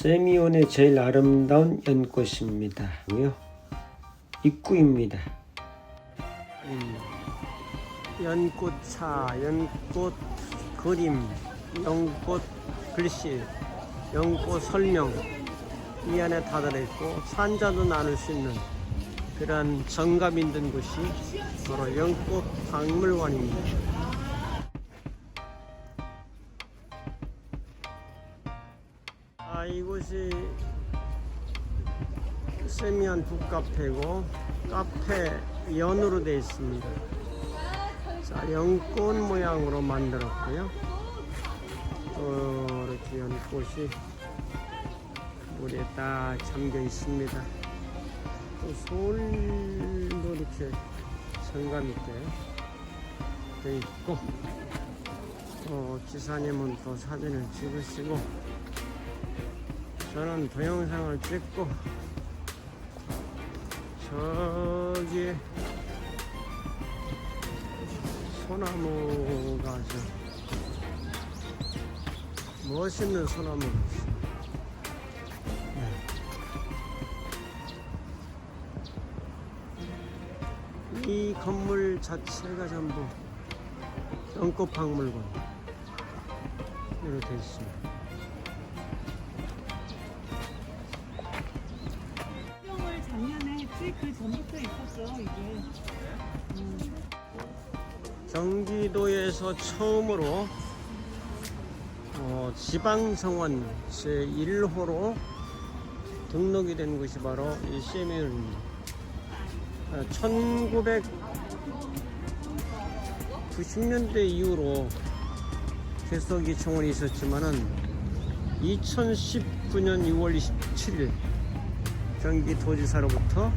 세미온의 제일 아름다운 연꽃입니다. 요 입구입니다. 음, 연꽃차, 연꽃 그림, 연꽃 글씨, 연꽃 설명 이 안에 다 들어있고 산자도 나눌 수 있는 그러한 정감 있는 곳이 바로 연꽃 박물관입니다. 세미안 북카페고 카페 연으로 되어 있습니다. 자 연꽃 모양으로 만들었고요. 또 이렇게 연꽃이 물에 딱 잠겨 있습니다. 또 서울도 이렇게 성감 있게 돼 있고 또 기사님은 또 사진을 찍으시고 저는 동영상을 찍고 저기 소나무가 저 멋있는 있어요. 네. 이 건물 자체가 전부 연꽃 박물관 이렇게 되어 있습니다. 그 전부터 있었어 이게. 음. 경기도에서 처음으로 어, 지방정원 제1호로 등록이 된 곳이 바로 이 CMU입니다. 1990년대 이후로 계속 이 정원이 있었지만은 2019년 6월 27일 경기도지사로부터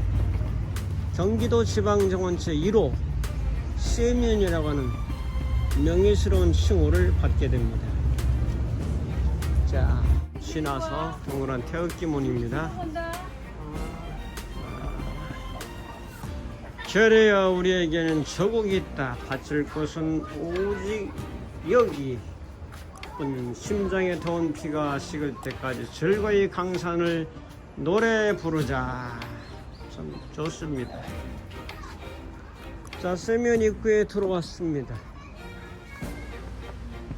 경기도 지방정원 제1호 세면이라고 하는 명예스러운 칭호를 받게 됩니다. 자, 지나서 동그란 태극기문입니다. 결해야 우리에게는 저곡이 있다. 바칠 것은 오직 여기. 뿐 심장에 더운 피가 식을 때까지 즐거이 강산을 노래 부르자. 참 좋습니다. 자, 세면 입구에 들어왔습니다.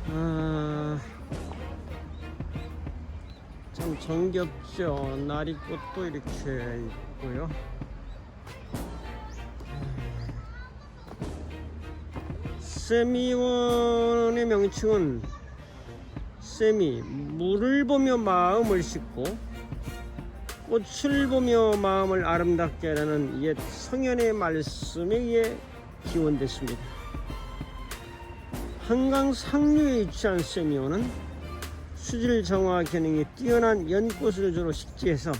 아, 참 정겹죠. 나리꽃도 이렇게 있고요. 세미원의 명칭은 세미, 물을 보며 마음을 씻고 꽃을 보며 마음을 아름답게 하라는 옛 성현의 말씀에 의해 기원됐습니다. 한강 상류에 위치한 세미오는 수질 정화 기능이 뛰어난 연꽃을 주로 식재해서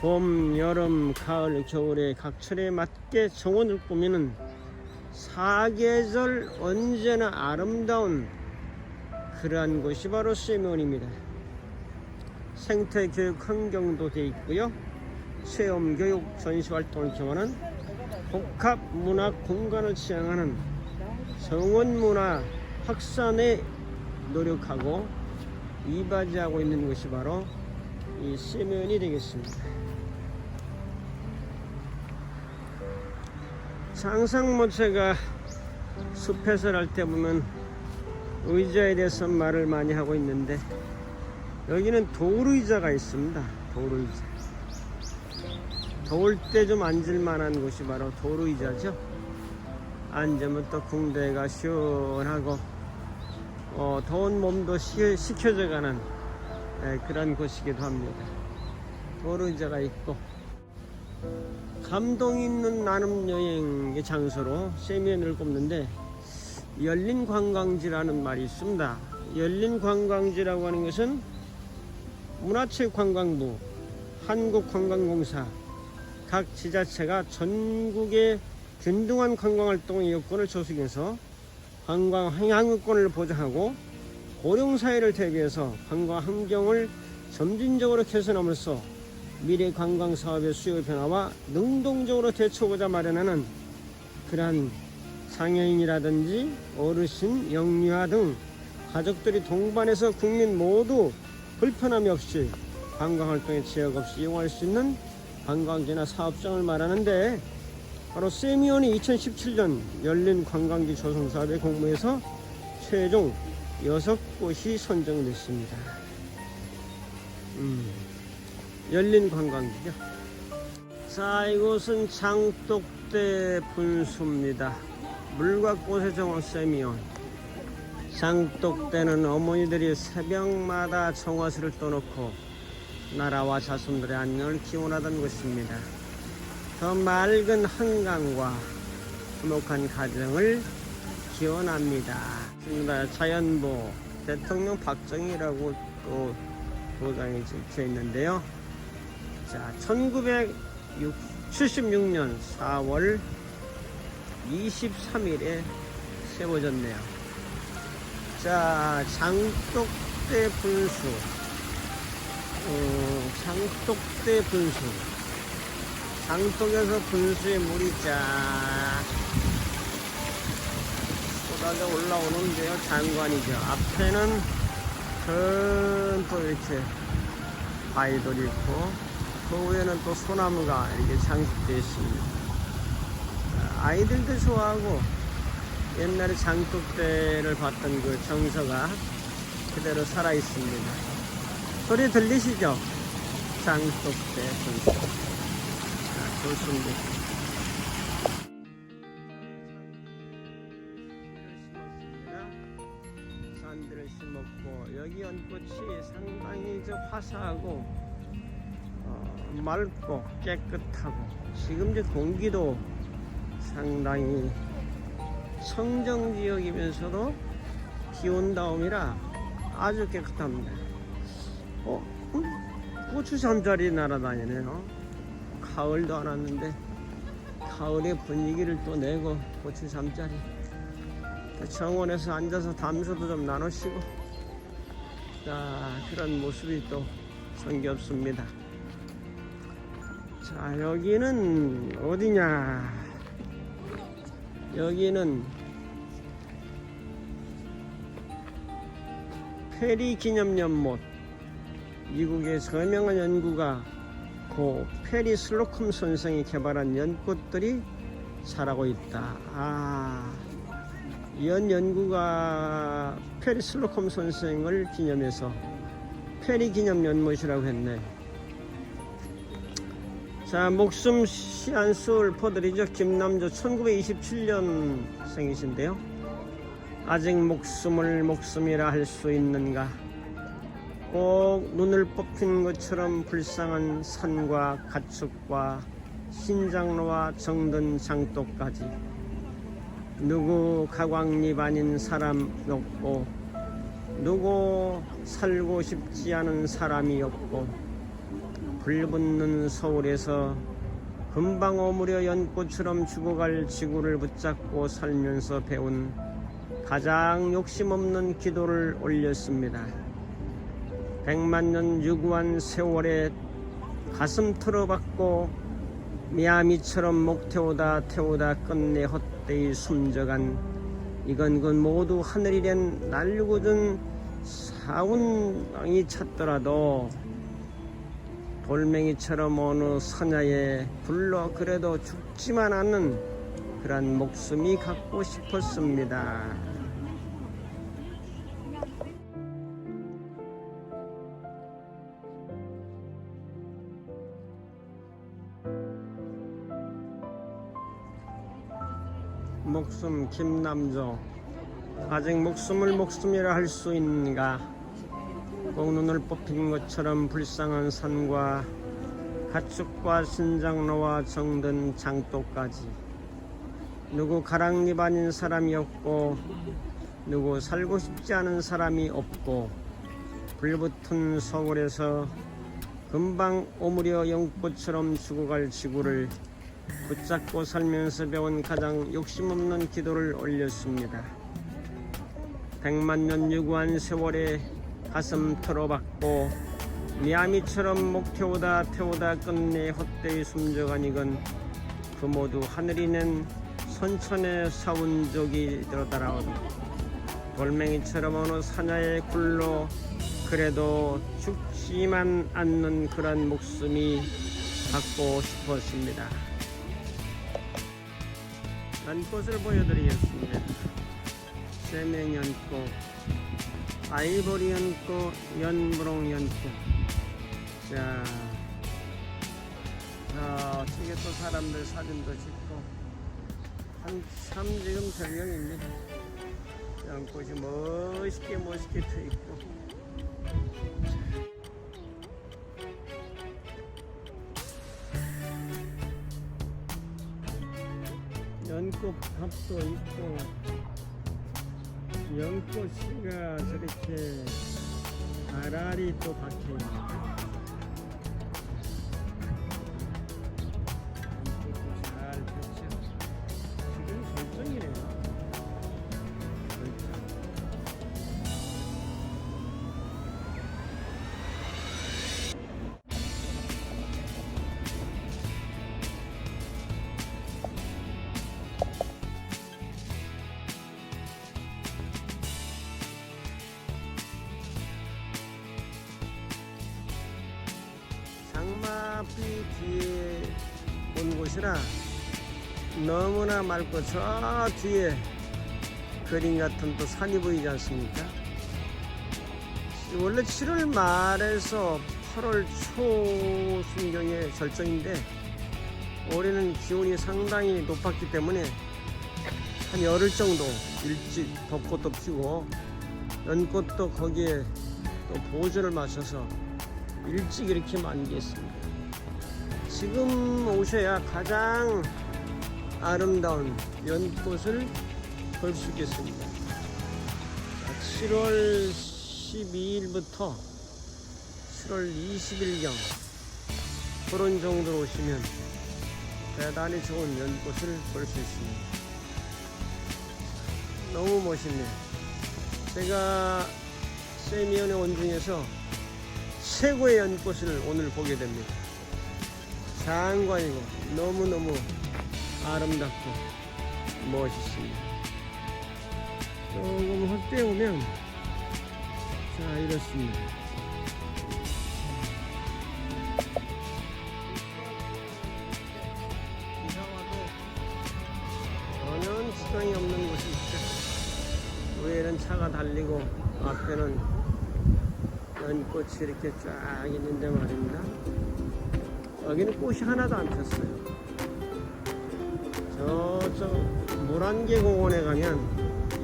봄, 여름, 가을, 겨울의 각철에 맞게 정원을 꾸미는 사계절 언제나 아름다운 그러한 곳이 바로 세미온입니다. 생태교육 환경도 되어 있고요. 체험교육 전시활동을 경하는 복합문화 공간을 지향하는 정원문화 확산에 노력하고 이바지하고 있는 것이 바로 이 세면이 되겠습니다. 제가 숲에서 할 때 보면 의자에 대해서 말을 많이 하고 있는데 여기는 돌의자가 있습니다. 돌의자. 더울 때 좀 앉을 만한 곳이 바로 돌의자죠. 앉으면 또 궁대가 시원하고 어, 더운 몸도 시, 식혀져 가는 에, 그런 곳이기도 합니다. 돌의자가 있고 감동 있는 나눔 여행의 장소로 세면을 꼽는데 열린 관광지라는 말이 있습니다. 열린 관광지라고 하는 것은 문화체육관광부, 한국관광공사, 각 지자체가 전국의 균등한 관광활동의 여건을 조성해서 관광 항공권을 보장하고 고령 사회를 대비해서 관광 환경을 점진적으로 개선함으로써 미래 관광 사업의 수요 변화와 능동적으로 대처하고자 마련하는 그러한 장애인이라든지 어르신, 영유아 등 가족들이 동반해서 국민 모두 불편함이 없이 관광활동에 제약 없이 이용할 수 있는 관광지나 사업장을 말하는데 바로 세미온이 2017년 열린 관광지 조성 사업의 공모에서 최종 6곳이 선정됐습니다. 음, 열린 관광지죠. 자, 이곳은 장독대 분수입니다. 물과 꽃의 정원 세미온. 장독대는 어머니들이 새벽마다 정화수를 떠놓고 나라와 자손들의 안녕을 기원하던 곳입니다. 더 맑은 한강과 화목한 가정을 기원합니다. 지금 자연보 대통령 박정희라고 또 도장이 찍혀 있는데요. 자, 1976년 4월 23일에 세워졌네요. 자, 장독대 분수. 어, 장독대 분수. 장독에서 분수의 물이 쫙 쏟아져 올라오는데요. 장관이죠. 앞에는 큰또 이렇게 바위돌이 있고, 그 위에는 또 소나무가 이렇게 장식되어 있습니다. 자, 아이들도 좋아하고, 옛날에 장독대를 봤던 그 정서가 그대로 살아 있습니다. 소리 들리시죠? 장독대 분수. 자, 좋습니다. 산들을 심었고 여기 연꽃이 상당히 저 화사하고 어, 맑고 깨끗하고 지금 이제 공기도 상당히 청정 지역이면서도 기온 다음이라 아주 깨끗합니다. 어, 음, 고추 잠자리 날아다니네요. 가을도 안 왔는데 가을의 분위기를 또 내고 고추 잠자리. 정원에서 앉아서 담소도 좀 나누시고 자 그런 모습이 또 성겹습니다. 자 여기는 어디냐? 여기는 페리 기념연못 미국의 저명한 연구가 고 페리 슬로컴 선생이 개발한 연꽃들이 자라고 있다. 아, 연 연구가 페리 슬로컴 선생을 기념해서 페리 기념 연못이라고 했네. 자, 목숨 시안수를 퍼드리죠. 김남조 1927년 생이신데요. 아직 목숨을 목숨이라 할 수 있는가? 꼭 눈을 뽑힌 것처럼 불쌍한 산과 가축과 신장로와 정든 장독까지 누구 가광립 아닌 사람 없고 누구 살고 싶지 않은 사람이 없고 불붙는 서울에서 금방 오므려 연꽃처럼 죽어갈 지구를 붙잡고 살면서 배운 가장 욕심 없는 기도를 올렸습니다. 백만 년 유구한 세월에 가슴 틀어박고 미아미처럼 목 태우다 태우다 끝내 헛되이 숨져간 이건 그 모두 하늘이란 날고든 사운왕이 찾더라도 돌멩이처럼 어느 사냐에 불러 그래도 죽지만 않는 그런 목숨이 갖고 싶었습니다. 목숨 김남조 아직 목숨을 목숨이라 할 수 있는가 꼭 눈을 뽑힌 것처럼 불쌍한 산과 가축과 신장로와 정든 장도까지 누구 가랑잎 아닌 사람이 없고 누구 살고 싶지 않은 사람이 없고 불붙은 서울에서 금방 오므려 연꽃처럼 죽어갈 지구를 붙잡고 살면서 배운 가장 욕심없는 기도를 올렸습니다. 백만 년 유구한 세월에 가슴 털어박고 미아미처럼 목 태우다 태우다 끝내 헛되이 숨져간 이건 그 모두 하늘이 낸 선천의 사운족이 들어따라오도 돌멩이처럼 어느 사냐에 굴러 그래도 죽지만 않는 그런 목숨이 갖고 싶었습니다. 연꽃을 보여드리겠습니다. 세명 연꽃, 아이보리 연꽃, 연무롱 연꽃. 자, 자, 저게 또 사람들 사진도 찍고 한참 지금 절경입니다. 연꽃이 멋있게 멋있게 펴 있고. 연꽃 밭도 있고 연꽃이가 저렇게 알알이 또 박혀 있네. 연 온 곳이라 너무나 맑고 저 뒤에 그림 같은 또 산이 보이지 않습니까? 원래 7월 말에서 8월 초 순경의 절정인데 올해는 기온이 상당히 높았기 때문에 한 열흘 정도 일찍 벚꽃도 피고 연꽃도 거기에 또 보조를 맞춰서 일찍 이렇게 만기했습니다. 지금 오셔야 가장 아름다운 연꽃을 볼 수 있겠습니다. 자, 7월 12일부터 7월 20일경 그런 정도로 오시면 대단히 좋은 연꽃을 볼 수 있습니다. 너무 멋있네요. 제가 세미연에 온 중에서 최고의 연꽃을 오늘 보게 됩니다. 장관이고 너무너무 아름답고 멋있습니다. 조금 헛되어 오면 자 이렇습니다. 전혀 지장이 없는 곳이 있죠. 위에는 차가 달리고 앞에는 연꽃이 이렇게 쫙 있는데 말입니다. 여기는 꽃이 하나도 안 폈어요. 저쪽 물안개 공원에 가면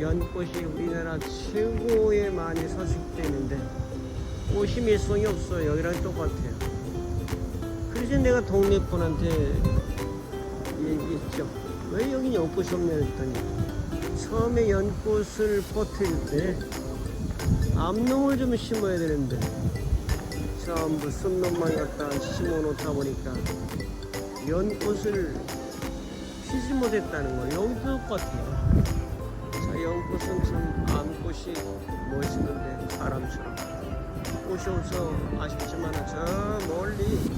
연꽃이 우리나라 최고에 많이 서식되어 있는데 꽃이 밀성이 없어요. 여기랑 똑같아요. 그래서 내가 동네 분한테 얘기했죠. 왜 여기 연꽃이 없냐 했더니 처음에 연꽃을 퍼뜨릴 때 암놈을 좀 심어야 되는데 전부 쑥놈만 갖다 심어 놓다 보니까 연꽃을 피지 못했다는 거예요. 여기도 똑같아요. 자, 연꽃은 참 암꽃이 멋있는데 사람처럼 꽃이 없어 아쉽지만 저 멀리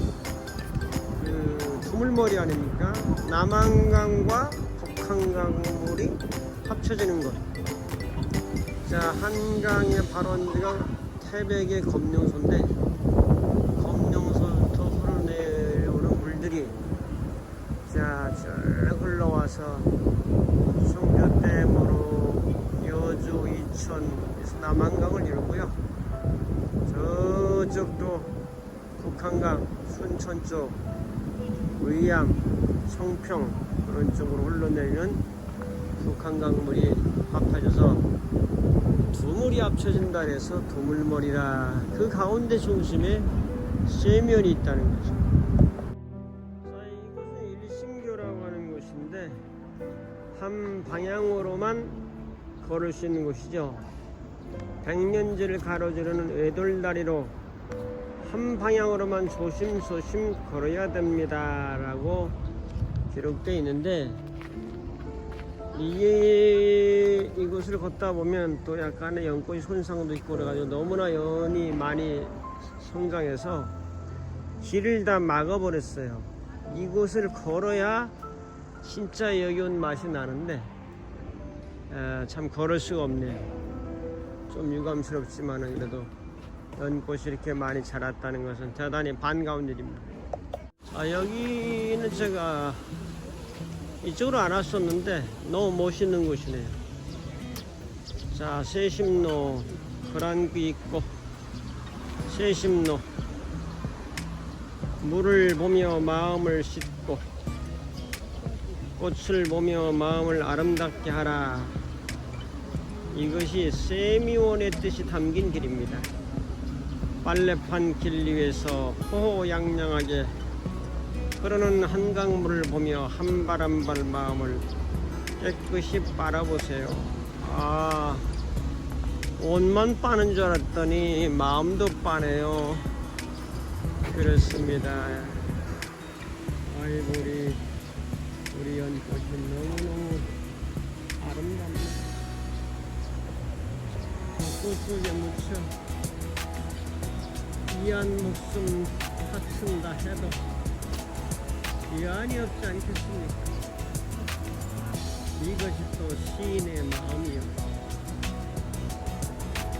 그 두물머리 아닙니까? 남한강과 북한강 물이 합쳐지는 곳. 자, 한강의 발원지가 태백의 검룡소인데 검룡소부터 흐르내려오는 물들이 자, 쭉 흘러와서 성주댐으로 여주, 이천에서 남한강을 이루고요. 저쪽도 북한강, 순천 쪽, 의암, 청평 그런 쪽으로 흘러내리는 북한강물이 합해져서 두물이 합쳐진다 해서 두물머리라 그 가운데 중심에 세면이 있다는 거죠. 자, 이곳은 일심교라고 하는 곳인데 한 방향으로만 걸을 수 있는 곳이죠. 백년지를 가로지르는 외돌다리로 한 방향으로만 조심조심 걸어야 됩니다 라고 기록되어 있는데 이게 이곳을 걷다 보면 또 약간의 연꽃이 손상도 있고 그래가지고 너무나 연이 많이 성장해서 길을 다 막아버렸어요. 이곳을 걸어야 진짜 여기 온 맛이 나는데 아, 참 걸을 수가 없네요. 좀 유감스럽지만은 그래도 연꽃이 이렇게 많이 자랐다는 것은 대단히 반가운 일입니다. 아, 여기는 제가 이쪽으로 안 왔었는데 너무 멋있는 곳이네요. 자, 세심로 그란기 있고 세심로 물을 보며 마음을 씻고 꽃을 보며 마음을 아름답게 하라. 이것이 세미원의 뜻이 담긴 길입니다. 빨래판 길 위에서 호호양양하게 흐르는 한강물을 보며 한 발 한 발 마음을 깨끗이 빨아보세요. 아, 옷만 빠는 줄 알았더니 마음도 빠네요. 그렇습니다. 아이고, 우리, 우리 연꽃이 너무너무 아름답네. 꽃 속에 묻혀 이한 목숨 다친다 해도 이한이 없지 않겠습니까? 이것이 또 시인의 마음이요. 저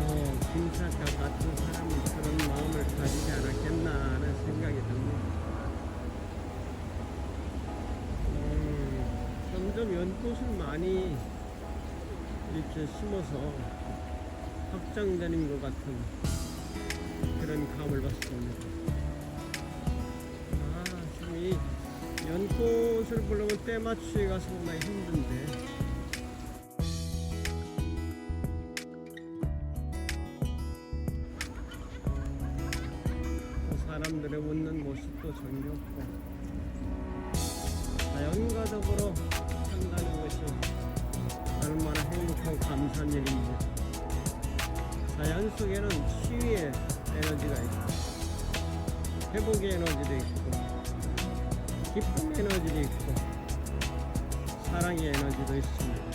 김사과 같은 사람은 그런 마음을 가지지 않았겠나 하는 생각이 듭니다. 음, 점점 연꽃을 많이 이렇게 심어서 확장되는 것 같은 그런 감을 받습니다. 아, 참이 연꽃을 보려면 때 맞추기가 상당히 힘든데. 또 사람들의 웃는 모습도 정겹고 자연과 더불어 산다는 것이 얼마나 행복하고 감사한 일인지 자연 속에는 치유의 에너지가 있고 회복의 에너지도 있고 기쁨의 에너지도 있고 사랑의 에너지도 있습니다.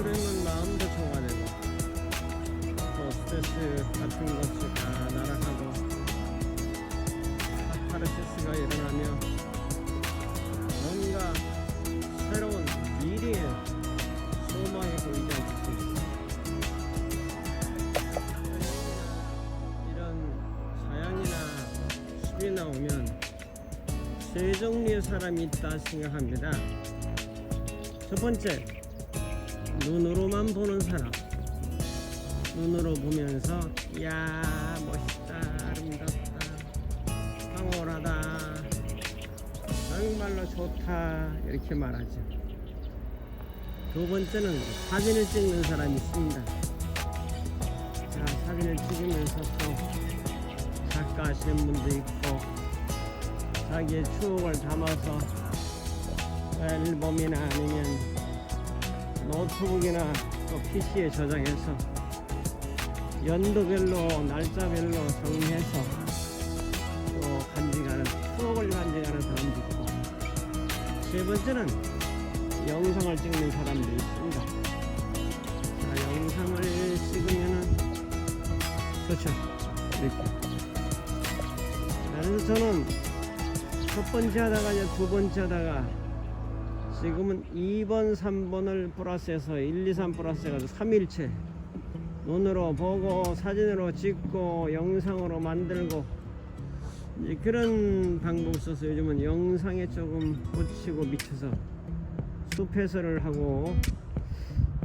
들어있는 마음도 정화되고 또 스트레스 같은 것이 다 날아가고 카타르시스가 일어나며 숲이 나오면 세 종류의 사람이 있다 생각합니다. 첫 번째, 눈으로만 보는 사람. 눈으로 보면서, 야 멋있다, 아름답다, 황홀하다, 정말로 좋다, 이렇게 말하죠. 두 번째는 사진을 찍는 사람이 있습니다. 자, 사진을 찍으면서 또 작가 하시는 분도 있고 자기의 추억을 담아서 앨범이나 아니면 노트북이나 또 PC에 저장해서 연도별로 날짜별로 정리해서 또 간직하는 추억을 간직하는 사람도 있고 세 번째는 영상을 찍는 사람도 있습니다. 자, 영상을 찍으면은 좋죠. 이렇게. 자, 그래서 저는 첫 번째 하다가 이제 두 번째 하다가 지금은 2번, 3번을 플러스해서 1, 2, 3 플러스 해가지고 3일째 눈으로 보고 사진으로 찍고 영상으로 만들고 이제 그런 방법 써서 요즘은 영상에 조금 꽂히고 미쳐서 숲 해설을 하고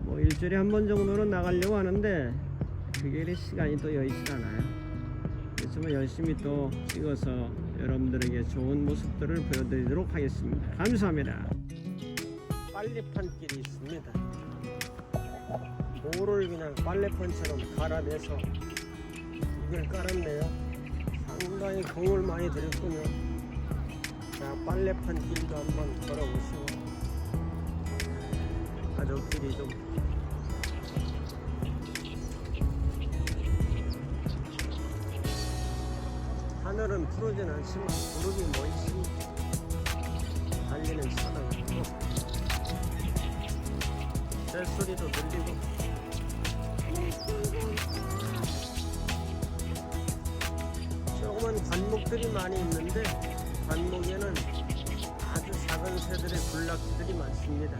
뭐 일주일에 한 번 정도는 나가려고 하는데 그게 시간이 또 여의치 않아요. 그렇지만 열심히 또 찍어서 여러분들에게 좋은 모습들을 보여드리도록 하겠습니다. 감사합니다. 빨래판길이 있습니다. 모를 그냥 빨래판처럼 갈아내서 이걸 깔았네요. 상당히 공을 많이 들였군요. 자, 빨래판 길도 한번 걸어보시고 가족끼리 좀 하늘은 푸르진 않지만 구름이 뭐 있습니까? 달리는 산은 있고 새소리도 들리고 조그만 관목들이 많이 있는데 관목에는 아주 작은 새들의 군락지들이 많습니다.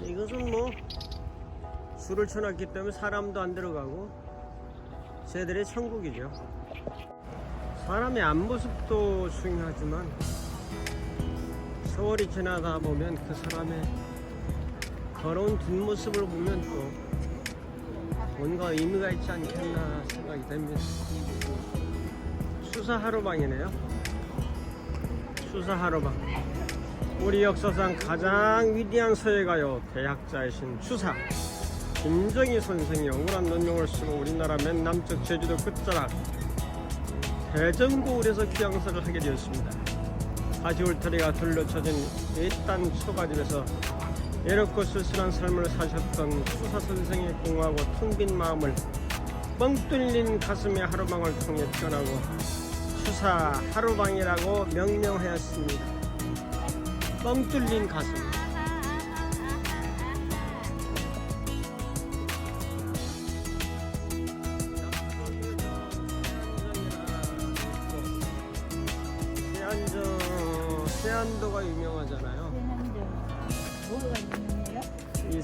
이것은 뭐 줄을 쳐놨기 때문에 사람도 안 들어가고 새들의 천국이죠. 사람의 앞모습도 중요하지만 세월이 지나다 보면 그 사람의 걸어온 뒷모습을 보면 또 뭔가 의미가 있지 않겠나 생각이 됩니다. 수사 하루방이네요. 수사 하루방. 우리 역사상 가장 위대한 서예가요 대학자이신 추사 김정희 선생이 억울한 논명을 쓰고 우리나라 맨 남쪽 제주도 끝자락 대전고을에서 귀양사를 하게 되었습니다. 가지 울타리가 둘러쳐진 일단 초가집에서 예롭고 쓸쓸한 삶을 사셨던 수사 선생의 공하고 텅 빈 마음을 뻥 뚫린 가슴의 하루방을 통해 표현하고 수사 하루방이라고 명명하였습니다. 뻥 뚫린 가슴.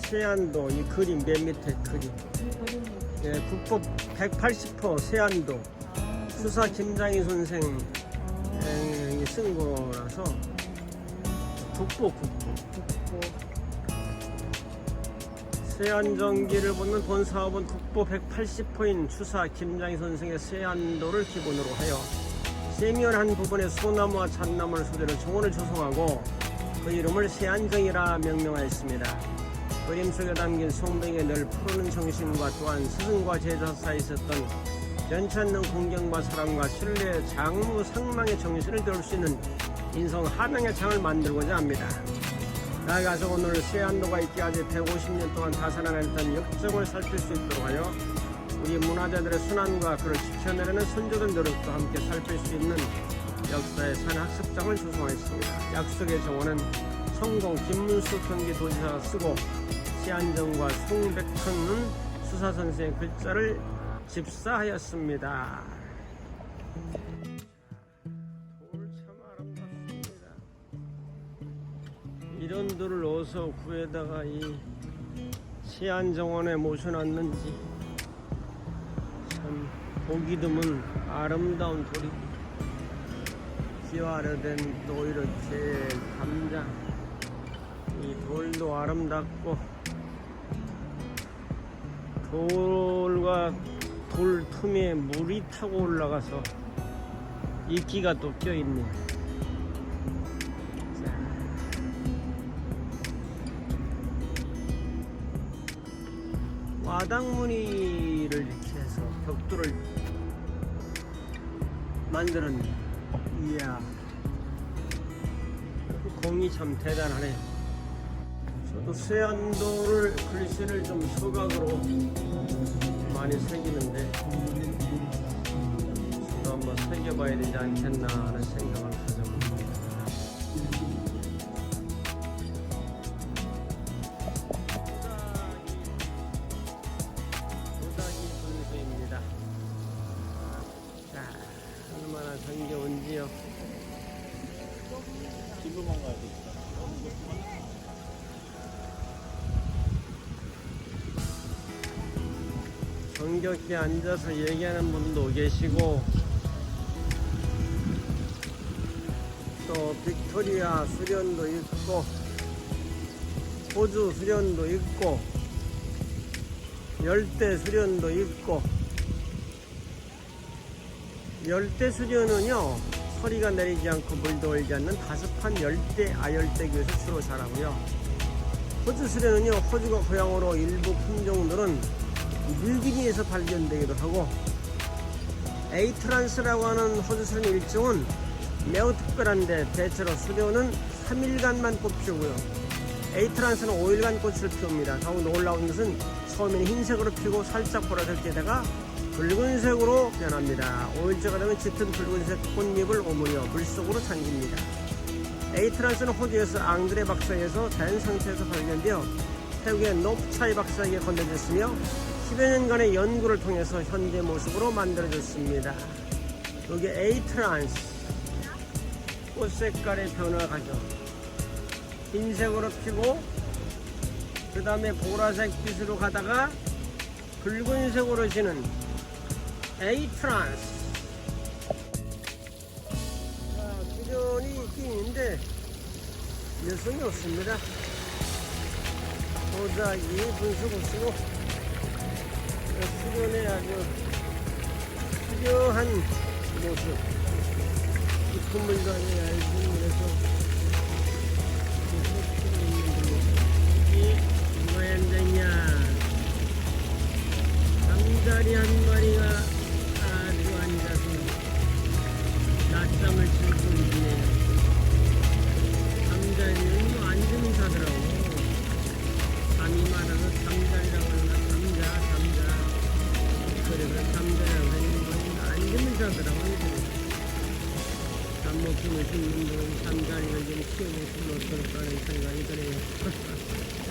세안도, 이 그림, 맨 밑에 그림. 이 예, 국보 180호 세안도. 수사 김장희 선생 이 쓴 거라서 국보, 국보. 고 세안전기를 보는 본 사업은 국보 180호인 추사 김장희 선생의 세안도를 기본으로 하여 세미연한 부분에 소나무와 잣나무를 소재로 정원을 조성하고 그 이름을 세안정이라 명명하였습니다. 그림 속에 담긴 송병의 늘 푸르는 정신과 또한 스승과 제자 사이에 있었던 않는 공경과 사랑과 신뢰, 장무, 상망의 정신을 배울 수 있는 인성 하명의 장을 만들고자 합니다. 나아가서 오늘 세안도가 있기까지 150년 동안 다산안했던 역정을 살필 수 있도록 하여 우리 문화재들의 순환과 그를 지켜내려는 선조들 노력도 함께 살필 수 있는 역사의 산 학습장을 조성하였습니다. 약속의 정원은 성공 김문수 경기도지사가 쓰고 세안정과 송백헌은 수사선생의 글자를 집사하였습니다. 돌참 아름답습니다. 이런 돌을 어디서 구해다가 이 시안정원에 모셔놨는지 참 보기 드문 아름다운 돌입니다. 기와르된 또 이렇게 담장 이 돌도 아름답고 돌과 돌 틈에 물이 타고 올라가서 이끼가 또 껴있네. 자. 와당무늬를 이렇게 해서 벽돌을 만들었네. 이야. 그 공이 참 대단하네. 저도 세안도를 글씨를 좀 소각으로 많이 새기는데 저도 한번 새겨봐야 되지 않겠나 하는 생각을 가져봅니다. 정겹게 앉아서 얘기하는 분도 계시고 또 빅토리아 수련도 있고 호주 수련도 있고 열대 수련도 있고 열대 수련은요 서리가 내리지 않고 물도 얼지 않는 다습한 열대 아열대교에서 주로 자라고요. 호주 수련은요 호주가 고향으로 일부 품종들은 뉴기니에서 발견되기도 하고 에이트란스라고 하는 호주 수련 일종은 매우 특별한데 대체로 수련은 3일간만 꽃 피우고요. 에이트란스는 5일간 꽃을 피웁니다. 더욱 놀라운 것은 처음에는 흰색으로 피고 살짝 보라될 때다가 붉은색으로 변합니다. 5일째가 되면 짙은 붉은색 꽃잎을 오므려 물속으로 잠깁니다. 에이트란스는 호주에서 앙드레 박사에서 자연 상태에서 발견되어 태국의 노프차이 박사에게 건네졌으며 10여 년간의 연구를 통해서 현재 모습으로 만들어졌습니다. 여기 에이트란스 꽃 색깔의 변화가죠. 흰색으로 피고 그 다음에 보라색 빛으로 가다가 붉은색으로 지는 A 트란스. 자, 수련이 있긴 있는데 녀석이 없습니다. 도자기 분수구시고 수련의 아주 수려한 모습. 깊은 물관에 얇은 물에서 이게 누가 앉았냐? 잠자리 한 마리가 아주 앉아서 낮잠을 즐기고 있네요 잠자리는 뭐 앉으면 자더라고 자더라고 밥 먹기는 죽는 분 잠자리를 좀 키워보시면 어떨까 하는 생각이 드네요